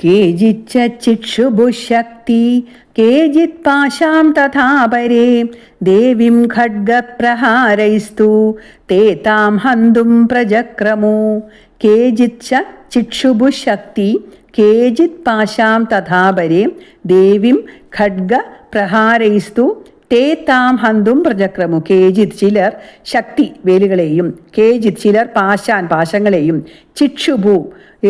കേജിച്ച ചിക്ഷുഭുശക്തി കേജിത് പാശാം തഥാപരേ ദേവീം ഖഡ്ഗപ്രഹാരൈസ്തു തേ താം ഹന്തും പ്രജക്രമു കേജിച്ച ചിക്ഷുഭുശക്തി കേജിത് പാശാം തഥാപരേ ദേവീം ഖഡ്ഗപ്രഹാരൈസ്തു തേ താം ഹന്തും പ്രജക്രമു. കേജിത് ചിലർ ശക്തി വേലുകളെയും കേജിത് ചിലർ പാശാൻ പാശങ്ങളെയും ചിക്ഷുഭു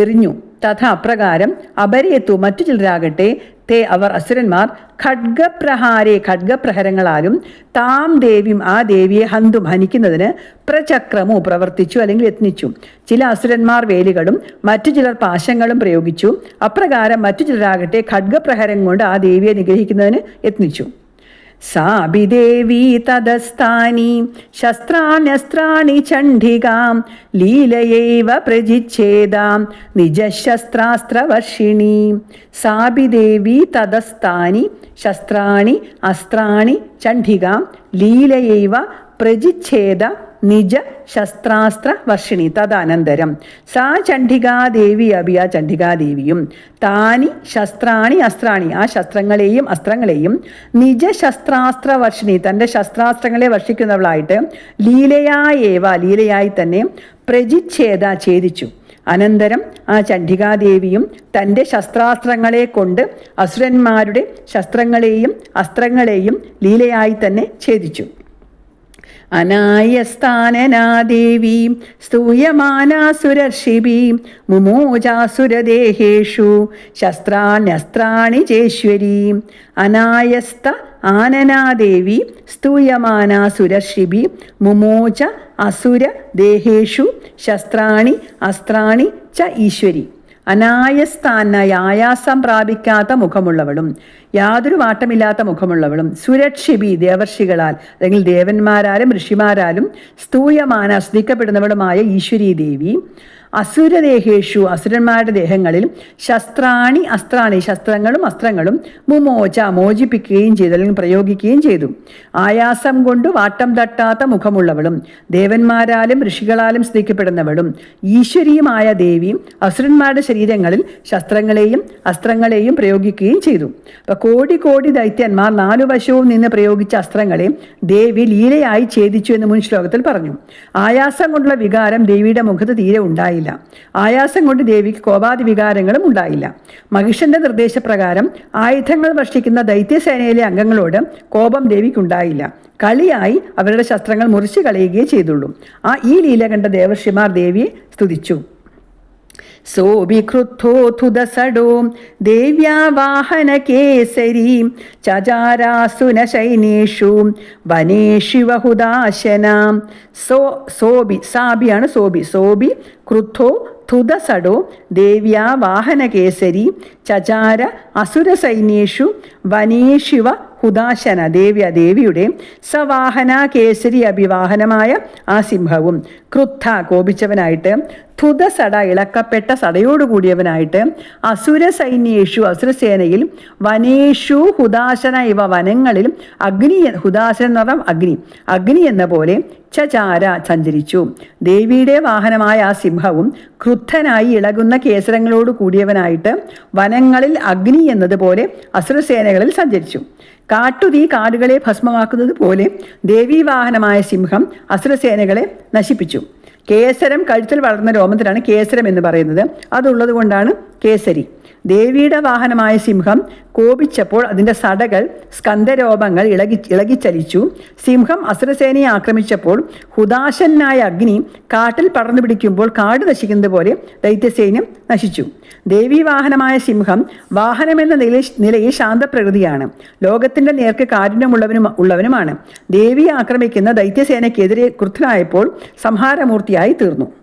എറിഞ്ഞു. തഥ അപ്രകാരം അപരേത്തു മറ്റു ചിലരാകട്ടെ തേ അവർ അസുരന്മാർ ഖഡ്ഗപ്രഹാരെ ഖഡ്ഗപ്രഹരങ്ങളാലും താം ദേവിയും ആ ദേവിയെ ഹന്തും ഹനിക്കുന്നതിന് പ്രചക്രമു പ്രവർത്തിച്ചു അല്ലെങ്കിൽ യത്നിച്ചു. ചില അസുരന്മാർ വേലുകളും മറ്റു ചിലർ പാശങ്ങളും പ്രയോഗിച്ചു. അപ്രകാരം മറ്റു ചിലരാകട്ടെ ഖഡ്ഗപ്രഹരം കൊണ്ട് ആ ദേവിയെ നിഗ്രഹിക്കുന്നതിന് യത്നിച്ചു. സാപി ദേവീ തദസ്ഥാനി ശസ്ത്രാണ്യസ്ത്രാണി ചണ്ഡികാം ലീലയൈവ പ്രജിച്ഛേദാം നിജശസ്ത്രാസ്ത്രവർഷിണി. സാപി ദേവീ തദസ്ഥാനി ശസ്ത്രാണി അസ്ത്രാണി ചണ്ഡികാം ലീലയൈവ പ്രജിച്ഛേദ നിജ ശസ്ത്രാസ്ത്ര വർഷിണി. തദനന്തരം. സാ ചണ്ഡികാദേവി അഭി ആ ചണ്ഡികാദേവിയും. താനി ശസ്ത്രാണി അസ്ത്രാണി. ആ ശസ്ത്രങ്ങളെയും അസ്ത്രങ്ങളെയും നിജ ശസ്ത്രാസ്ത്ര വർഷിണി. തന്റെ ശസ്ത്രാസ്ത്രങ്ങളെ വർഷിക്കുന്നവളായിട്ട് ലീലയായേവ ലീലയായി തന്നെ പ്രജിച്ഛേദ ഛേദിച്ചു. അനന്തരം ആ ചണ്ഡികാദേവിയും തന്റെ ശസ്ത്രാസ്ത്രങ്ങളെ കൊണ്ട് അസുരന്മാരുടെ ശസ്ത്രങ്ങളെയും അസ്ത്രങ്ങളെയും ലീലയായി തന്നെ ഛേദിച്ചു. അനായസ്ഥാനനാദേവീ സ്തൂയമാനാസുരർഷിഭീം മുമോജാസുരദേഹേഷു ശസ്ത്രാണ്യസ്ത്രാണി ചേശ്വരി അനായസ്ത ആനനാദേവി സ്തൂയമാനാസുരർഷിഭീം മുമോച അസുരദേഹേഷു ശസ്ത്രാണി അസ്ത്രാണി ച ഈശ്വരി. അനായസ്ഥാനായി ആയാസം പ്രാപിക്കാത്ത മുഖമുള്ളവളും യാതൊരു വാട്ടമില്ലാത്ത മുഖമുള്ളവളും സുരക്ഷിബി ദേവർഷികളാൽ അല്ലെങ്കിൽ ദേവന്മാരാലും ഋഷിമാരാലും സ്തൂയമാന സ്തുതിക്കപ്പെടുന്നവളുമായ ഈശ്വരീ ദേവി അസുരദേഹേഷു അസുരന്മാരുടെ ദേഹങ്ങളിൽ ശസ്ത്രാണി അസ്ത്രാണി ശസ്ത്രങ്ങളും അസ്ത്രങ്ങളും മുമോച മോചിപ്പിക്കുകയും ചെയ്തു അല്ലെങ്കിൽ പ്രയോഗിക്കുകയും ചെയ്തു. ആയാസം കൊണ്ട് വാട്ടം തട്ടാത്ത മുഖമുള്ളവളും ദേവന്മാരാലും ഋഷികളാലും സ്തുതിക്കപ്പെടുന്നവളും ഈശ്വരീയമായ ദേവിയും അസുരന്മാരുടെ ശരീരങ്ങളിൽ ശസ്ത്രങ്ങളെയും അസ്ത്രങ്ങളെയും പ്രയോഗിക്കുകയും ചെയ്തു. അപ്പൊ കോടി കോടി ദൈത്യന്മാർ നാലു വശവും നിന്ന് പ്രയോഗിച്ച അസ്ത്രങ്ങളെ ദേവി ലീലയായി ഛേദിച്ചു എന്ന് മുൻ ശ്ലോകത്തിൽ പറഞ്ഞു. ആയാസം കൊണ്ടുള്ള വികാരം ദേവിയുടെ മുഖത്ത് തീരെ ഉണ്ടായില്ല. ആയാസം കൊണ്ട് ദേവിക്ക് കോപാതി വികാരങ്ങളും ഉണ്ടായില്ല. മഹിഷന്റെ നിർദ്ദേശപ്രകാരം ആയുധങ്ങൾ വർഷിക്കുന്ന ദൈത്യസേനയിലെ അംഗങ്ങളോട് കോപം ദേവിക്കുണ്ടായില്ല. കളിയായി അവരുടെ ശസ്ത്രങ്ങൾ മുറിച്ചു കളയുകയേ ചെയ്തുള്ളൂ. ആ ഈ ലീല കണ്ട ദേവർഷിമാർ ദേവിയെ സ്തുതിച്ചു. സോഭിക്രുദ്ധോധുദസടോ ദേവ്യാ ചചാരാസുനശൈനീഷു വനേ വനേഷിവഹുദാശനാം സോ സോബി സാബിയാണ് സോബി സോബി ക്രുദ്ധോ ധുദസടോ ദേവ്യാ വാഹനകേസരി ചചാര അസുരസൈന്യേഷു വനേഷിവ ഹുദാശന ദേവ്യ ദേവിയുടെ സവാഹന കേസരി അഭിവാഹനമായ ആ സിംഹവും ക്രുദ്ധ കോപിച്ചവനായിട്ട് ധുതസട ഇളക്കപ്പെട്ട സടയോടുകൂടിയവനായിട്ട് അസുര സൈന്യേഷു അസുരസേനയിൽ വനേഷു ഹുദാശന ഇവ വനങ്ങളിൽ അഗ്നി ഹുദാശന എന്ന് പറഞ്ഞാൽ അഗ്നി. അഗ്നി എന്ന പോലെ ചചാര സഞ്ചരിച്ചു. ദേവിയുടെ വാഹനമായ ആ സിംഹവും ക്രുദ്ധനായി ഇളകുന്ന കേസരങ്ങളോട് കൂടിയവനായിട്ട് വനങ്ങളിൽ അഗ്നി എന്നതുപോലെ അസുരസേനകളിൽ സഞ്ചരിച്ചു. കാട്ടുതീ കാടുകളെ ഭസ്മമാക്കുന്നത് പോലെ ദേവീവാഹനമായ സിംഹം അസുരസേനകളെ നശിപ്പിച്ചു. കേസരം കഴുത്തിൽ വളർന്ന രോമത്തിലാണ് കേസരം എന്ന് പറയുന്നത്. അതുള്ളത് കൊണ്ടാണ് കേസരി. ദേവിയുടെ വാഹനമായ സിംഹം കോപിച്ചപ്പോൾ അതിന്റെ സടകൾ സ്കന്ധരോപങ്ങൾ ഇളകി ഇളകിച്ചലിച്ചു. സിംഹം അസുരസേനയെ ആക്രമിച്ചപ്പോൾ ഹുദാശനായ അഗ്നി കാട്ടിൽ പടർന്നു പിടിക്കുമ്പോൾ കാട് നശിക്കുന്നത് പോലെ ദൈത്യസൈന്യം നശിച്ചു. ദേവി വാഹനമായ സിംഹം വാഹനമെന്ന നില നിലയിൽ ശാന്തപ്രകൃതിയാണ്. ലോകത്തിന്റെ നേർക്ക് കാരുണ്യമുള്ളവനും ഉള്ളവനുമാണ്. ദേവിയെ ആക്രമിക്കുന്ന ദൈത്യസേനയ്ക്കെതിരെ ക്രുദ്ധനായപ്പോൾ സംഹാരമൂർത്തിയായി തീർന്നു.